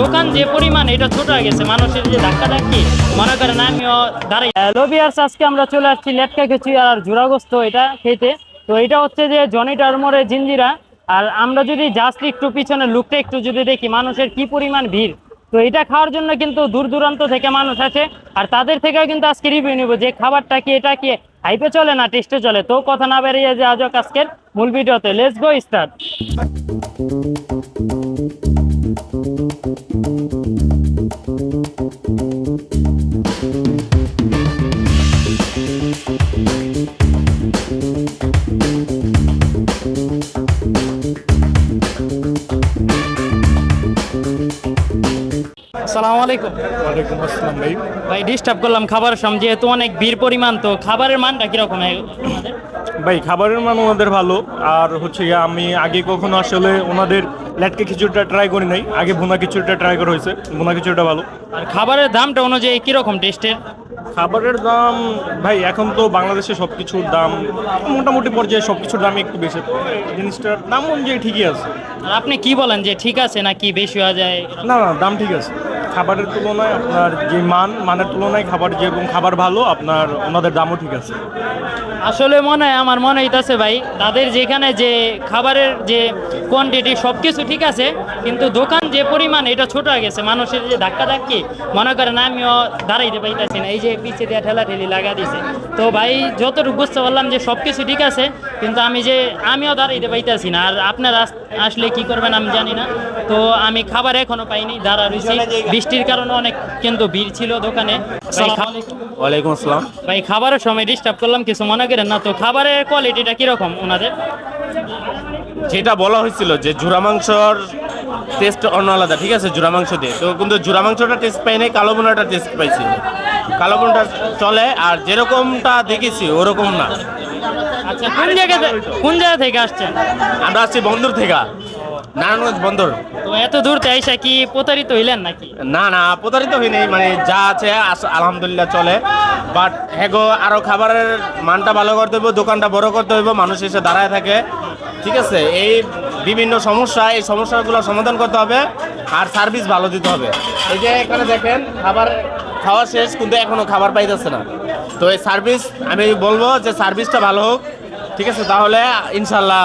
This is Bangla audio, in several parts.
দোকান যে পরিমাণ, এটা ছোট হয়ে গেছে। মানুষের যে ধাক্কা ধাক্কি মনে করেন আমিও দাঁড়াই। হ্যালো বিয়ার্স আজকে আমরা চলে আসছি লেটকা খেছি আর জুরাগোস্ত এটা খেতে। তো এটা হচ্ছে যে জনি টার্মোরে জিঞ্জিরা। আর আমরা যদি জাস্ট একটু পিছনে লুকটা একটু যদি দেখি, মানুষের কি পরিমাণ ভিড়। তো এটা খাওয়ার জন্য কিন্তু দূর দূরান্ত থেকে মানুষ আছে আর তাদের থেকেও কিন্তু আজকে রিভিউ নিব যে খাবারটা কি, এটা কি? হাইপে চলে না টেস্টে চলে? তো কথা না বেরিয়ে যে আজক আজকের মূল ভিডিওতে। লেটস গো স্টার্ট আসসালামু আলাইকুম ওয়ালাইকুম আসসালাম ভাই। ভাই ডিস্টার্ব করলাম খাবারের সময় যেহেতু অনেক ভিড় পরিমাণ তো খাবারের মানটা কীরকম? আমাদের ভাই খাবারের মান ওনাদের ভালো। আর হচ্ছে গিয়ে আমি আগে কখনো আসলে ওনাদের ল্যাটকে খিচুড়িটা ট্রাই করি নাই। আগে ভুনা খিচুড়িটা ট্রাই করা হয়েছে। ভুনা খিচুড়িটা ভালো। আর খাবারের দামটা অনুযায়ী কীরকম টেস্টের খাবারের দাম ভাই এখন তো বাংলাদেশে সব কিছুর দাম মোটামুটি পর্যায়ে সব কিছুর দামই একটু বেশি। জিনিসটার দাম অনুযায়ী ঠিকই আছে। আর আপনি কি বলেন যে ঠিক আছে নাকি বেশি হয়ে যায়? না না দাম ঠিক আছে। খাবারের তুলনায় আপনার যে মান, মানের তুলনায় খাবার যেরকম খাবার ভালো, আপনার ওনাদের দামও ঠিক আছে। আসলে মনে হয়, আমার মনে হইতাছে ভাই, তাদের যেখানে যে খাবারের যে কোয়ান্টিটি সব কিছু ঠিক আছে, কিন্তু দোকান যে পরিমাণ, এটা ছোট হয়ে গেছে। মানুষের যে ধাক্কা ধাক্কি মনে করেন আমিও দাঁড়াইতে পাইতেছি না, এই যে পিছে দিয়ে ঠেলা ঠেলি লাগা দিছে। তো ভাই, যতটুকু বুঝতে পারলাম যে সব কিছু ঠিক আছে, কিন্তু আমি যে, আমিও দাঁড়াইতে পাইতেছি না। আর আপনারা আস- আসলে কি করবেন আমি জানি না। তো আমি খাবার এখনও পাইনি, দাঁড়া রয়েছি বৃষ্টির কারণে অনেক কিন্তু ভিড় ছিল দোকানে। ওয়ালাইকুম আসসালাম। ভাই খাবারের সময় ডিস্টার্ব করলাম কিছু মনে করেন না। তো খাবারের কোয়ালিটিটা কীরকম ওনাদের? যেটা বলা হয়েছিল যে জুরা মাংসর টেস্ট অন্য আলাদা ঠিক আছে? জুরা মাংস দিয়ে। তো কিন্তু জুরা মাংসটা টেস্ট পাই নাই কালো বোনাটা টেস্ট পাইছি। কালো বোনাটা চলে আর যেরকমটা দেখেছি ওরকম না। আচ্ছা কোন জায়গা কোন জায়গা থেকে আসছেন? আমরা আসছি বন্দর থেকে। নারায়ণগঞ্জ বন্দর। তো এত দূর থেকে আইসা কি প্রতারিত হইলেন নাকি? না না প্রতারিত হইনি মানে যা আছে আস- আলহামদুলিল্লাহ চলে। বাট হ্যাগো আরও খাবারের মানটা ভালো করতে হইব দোকানটা বড় করতে হইব মানুষ এসে দাঁড়ায় থাকে। ঠিক আছে এই বিভিন্ন সমস্যা এই সমস্যাগুলো সমাধান করতে হবে আর সার্ভিস ভালো দিতে হবে। এই যে এখানে দেখেন খাবার খাওয়া শেষ কিন্তু এখনও খাবার পাইতেছে না। তো এই সার্ভিস আমি বলব যে সার্ভিসটা ভালো হোক। ঠিক আছে তাহলে ইনশাল্লাহ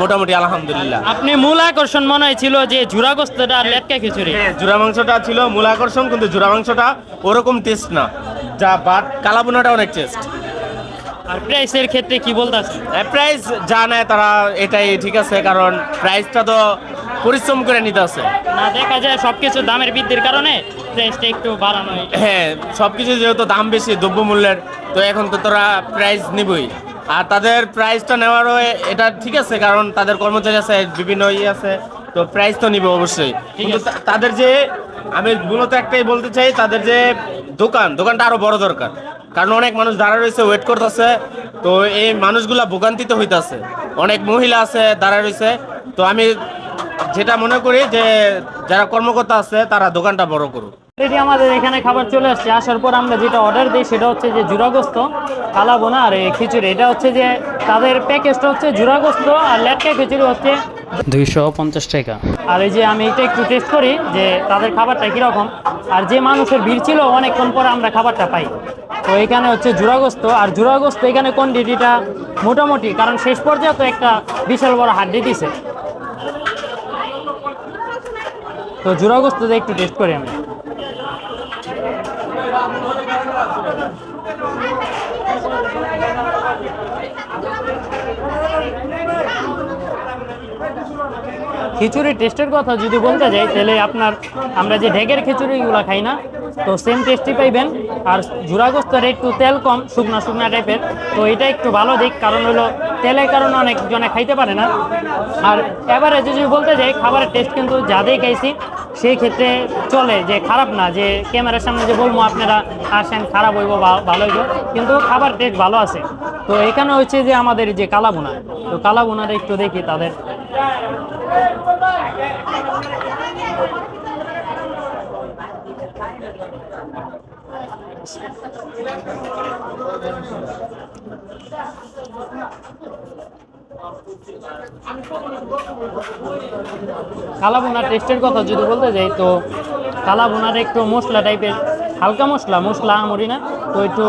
মোটামুটি আলহামদুলিল্লাহ। আপনি মূল আকর্ষণ মনে হয়েছিল যে ঝুরাগোস্তটা আর লেটকা খিচুড়ি। হ্যাঁ, জুরা মাংসটা ছিল মূল আকর্ষণ কিন্তু জুরা মাংসটা ওরকম টেস্ট না। যা বাট কালাবোনাটা অনেক টেস্ট আর প্রাইসের ক্ষেত্রে কি বলতেছে প্রাইস যা নেয় তারা এটাই ঠিক আছে কারণ প্রাইসটা তো পরিশ্রম করে নিতে আছে। না দেখা যায় সবকিছু দামের বৃদ্ধির কারণে প্রাইসটা একটু বাড়ানো হয় হ্যাঁ সব কিছু যেহেতু দাম বেশি দ্রব্যমূল্যের তো এখন তো তোরা প্রাইস নিবই। আর তাদের প্রাইসটা নেওয়ারও এটা ঠিক আছে কারণ তাদের কর্মচারী আছে বিভিন্ন ইয়ে আছে তো প্রাইস তো নিবে অবশ্যই। কিন্তু তাদের যে আমি মূলত একটাই বলতে চাই তাদের যে দোকান দোকানটা আরও বড় দরকার। কারণ অনেক মানুষ দাঁড়া রয়েছে ওয়েট করতেছে তো এই মানুষগুলা ভোগান্তিত হইতাছে। অনেক মহিলা আছে দাঁড়া রয়েছে তো আমি যেটা মনে করি যে যারা কর্মকর্তা আছে তারা দোকানটা বড় করুক। অলরেডি আমাদের এখানে খাবার চলে আসছে। আসার পর আমরা যেটা অর্ডার দিই সেটা হচ্ছে যে জুরাগোস্ত কালাবোনা আর এই খিচুড়ি। এটা হচ্ছে যে তাদের প্যাকেজটা হচ্ছে জুরাগস্ত আর লেটকা খিচুড়ি হচ্ছে দুইশো পঞ্চাশ টাকা। আর এই যে আমি এটা একটু টেস্ট করি যে তাদের খাবারটা কীরকম। আর যে মানুষের ভিড় ছিল অনেকক্ষণ পরে আমরা খাবারটা পাই। তো এখানে হচ্ছে জুরাগস্ত আর জুরাগোস্ত এখানে কোয়ান্টিটিটা মোটামুটি কারণ শেষ পর্যায়ে তো একটা বিশাল বড় হাড্ডি দিছে। তো জুরাগস্ত একটু টেস্ট করি আমি। খিচুড়ির টেস্টের কথা যদি বলতে যাই, তাহলে আপনার আমরা যে ঢেকের খিচুড়িগুলো খাই না, তো সেম টেস্টই পাইবেন। আর ঝুরাগোস্তর একটু তেল কম, শুকনা শুকনা টাইপের তো এটা একটু ভালো দিক, কারণ হলো তেলের কারণে অনেক জনে খাইতে পারে না। আর এবারে যদি বলতে যাই, খাবারের টেস্ট কিন্তু যাদেরই খাইছি, সেই ক্ষেত্রে চলে যে খারাপ না, যে ক্যামেরার সামনে যে বলব আপনারা, আসেন খারাপ হইব ভালো হইব, কিন্তু খাবার টেস্ট ভালো আছে। তো এখানে হচ্ছে যে আমাদের যে কালাবোনা তো কালাবোনাটা একটু দেখি তাদের কালা বোনার টেস্টের কথা যদি বলতে যাই, তো কালা বোনার একটু মশলা টাইপের হালকা মশলা মশলা আমরি না, তো একটু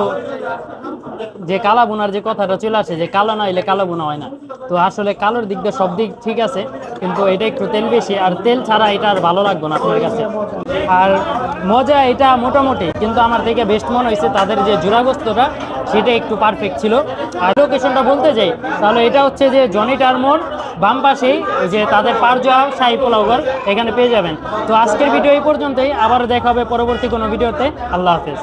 যে কালা বোনার যে কথাটা চলে আসে, যে কালো না হইলে কালো বোনা হয় না। তো আসলে কালোর দিক দিয়ে সব দিক ঠিক আছে, কিন্তু এটা একটু তেল বেশি, আর তেল ছাড়া এটা আর ভালো লাগবে না আপনার কাছে। আর মজা এটা মোটামুটি, কিন্তু আমার থেকে বেস্ট মনে হয়েছে তাদের যে জোড়াগোস্তটা সেটা একটু পারফেক্ট ছিল। আর লোকেশনটা বলতে যাই, তাহলে এটা হচ্ছে যে জনি টার্মোর বাম পাশেই যে তাদের পারজোয়া শাহী পোলাওঘর এখানে পেয়ে যাবেন। তো আজকের ভিডিও এই পর্যন্তই, আবার দেখা হবে পরবর্তী কোনো ভিডিওতে, আল্লাহ হাফেজ।